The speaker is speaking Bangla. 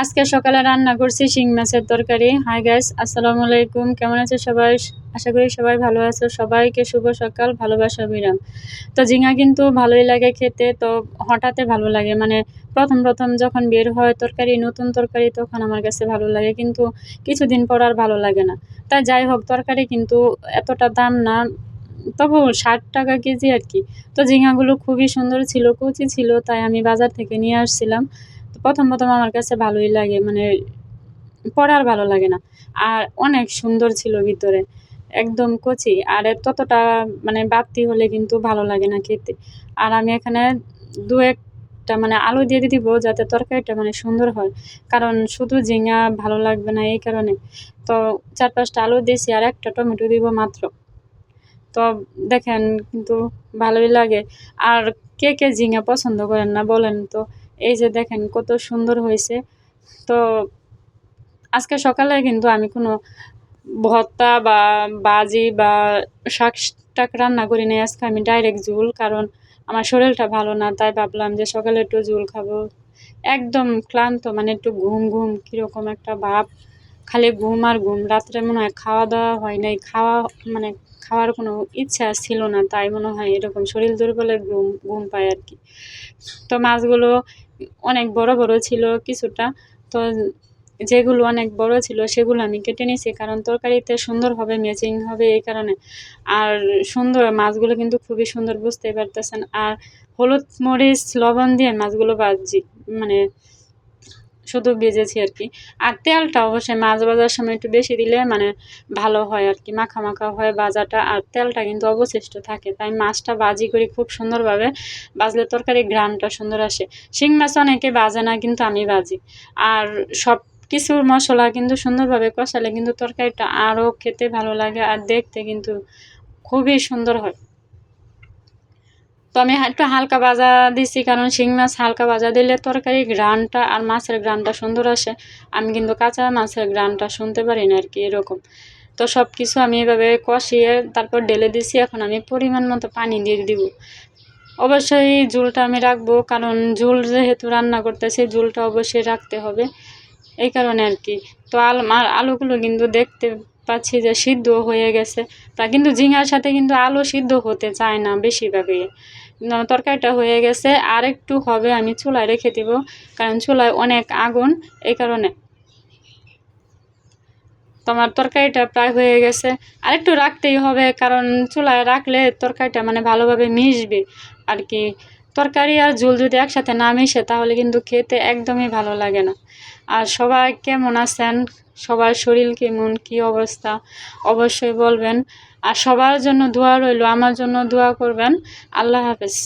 আজকে সকালে রান্না করছি শিং মাছের তরকারি। হাই গ্যাস আসসালামু আলাইকুম। কেমন আছে সবাই? আশা করি সবাই ভালো আছো। সবাইকে শুভ সকাল, ভালোবাসা, বিরাম। তো ঝিঙা কিন্তু ভালোই লাগে খেতে, তো হঠাৎই ভালো লাগে। মানে প্রথম প্রথম যখন বের হয় তরকারি, নতুন তরকারি, তখন আমার কাছে ভালো লাগে। কিন্তু কিছুদিন পর আর ভালো লাগে না। তাই যাই হোক, তরকারি কিন্তু এতটা দাম না, তবু ষাট টাকা কেজি আর কি। তো ঝিঙাগুলো খুবই সুন্দর ছিল, কচি ছিল, তাই আমি বাজার থেকে নিয়ে আসছিলাম। তো প্রথম প্রথম আমার কাছে ভালোই লাগে মানে পরে আর ভালো লাগে না। আর অনেক সুন্দর ছিল ভিতরে, একদম কচি। আর ততটা মানে বাড়তি হলে কিন্তু ভালো লাগে না খেতে। আর আমি এখানে দু একটা মানে আলু দিয়ে দিব যাতে তরকারিটা মানে সুন্দর হয়। কারণ শুধু ঝিঙা ভালো লাগবে না এই কারণে। তো চার পাঁচটা আলু দিয়েছি আর একটা টমেটো দিব মাত্র। তো দেখেন কিন্তু ভালোই লাগে। আর কে কে ঝিঙা পছন্দ করেন না বলেন তো। এই যে দেখেন কত সুন্দর হয়েছে। তো আজকে সকালে কিন্তু আমি কোনো ভর্তা বা বাজি বা শাক টাক রান্না করি নাই। আজকে আমি ডাইরেক্ট ঝুল, কারণ আমার শরীরটা ভালো না, তাই ভাবলাম যে সকালে একটু ঝুল খাব। একদম ক্লান্ত মানে একটু ঘুম ঘুম, কীরকম একটা ভাব। খালি ঘুম আর ঘুম। রাত্রে মনে হয় খাওয়া দাওয়া হয় নাই। খাওয়া মানে খাওয়ার কোনো ইচ্ছা ছিল না, তাই মনে হয় এরকম শরীর দুর্বলে ঘুম ঘুম পায় আর কি। তো মাছগুলো অনেক বড় বড় ছিল কিছুটা। তো যেগুলো অনেক বড় ছিল সেগুলো আমি কেটে নিয়েছি কারণ তরকারিতে সুন্দরভাবে ম্যাচিং হবে এই কারণে। আর সুন্দর মাছগুলো কিন্তু খুবই সুন্দর বুঝতে পারতেছেন। আর হলুদ মরিচ, লবণ দিয়ে মাছগুলো ভাজি মানে শুধু ভেজেছি আর কি। আর তেলটা অবশ্যই মাছ ভাজার সময় একটু বেশি দিলে মানে ভালো হয় আর কি, মাখা মাখা হয় ভাজাটা। আর তেলটা কিন্তু অবশিষ্ট থাকে, তাই মাছটা ভাজি করি খুব সুন্দরভাবে। ভাজলে তরকারি গ্রানটা সুন্দর আসে। শিং মাছ অনেকে ভাজে না, কিন্তু আমি ভাজি। আর সব কিছু মশলা কিন্তু সুন্দরভাবে কষালে কিন্তু তরকারিটা আরও খেতে ভালো লাগে আর দেখতে কিন্তু খুবই সুন্দর হয়। আমি একটু হালকা ভাজা দিছি, কারণ শিং মাছ হালকা ভাজা দিলে তরকারি গ্রানটা আর মাছের গ্রানটা সুন্দর আসে। আমি কিন্তু কাঁচা মাছের গ্রানটা শুনতে পারি না আর কি এরকম। তো সব কিছু আমি এভাবে কষিয়ে তারপর ঢেলে দিছি, এখন আমি পরিমাণ মতো পানি দিয়ে দিব। অবশ্যই জুলটা আমি রাখব, কারণ জুল যেহেতু রান্না করতেছি জুলটা অবশ্যই রাখতে হবে। এই কারণে আর কি তো আল আলুগুলো কিন্তু দেখতে পাচ্ছি যে সিদ্ধ হয়ে গেছে। তা কিন্তু ঝিঙার সাথে কিন্তু আলু সিদ্ধ হতে চায় না বেশিরভাগই। তরকারিটা হয়ে গেছে আর একটু হবে আমি চুলায় রেখে দিব, কারণ চুলায় অনেক আগুন, এই কারণে। তোমার তরকারিটা প্রায় হয়ে গেছে। আর একটু রাখতেই হবে, কারণ চুলায় রাখলে তরকারিটা মানে ভালোভাবে মিশবে। আর কি, তরকারি আর ঝোল যদি একসাথে না মিশে, তাহলে কিন্তু খেতে একদমই ভালো লাগে না। আর সবাই কেমন আছেন? সবার শরীর কেমন, কি অবস্থা? অবশ্যই বলবেন। আর সবার জন্য দোয়া রইল, আমার জন্য দোয়া করবেন। আল্লাহ হাফেজ।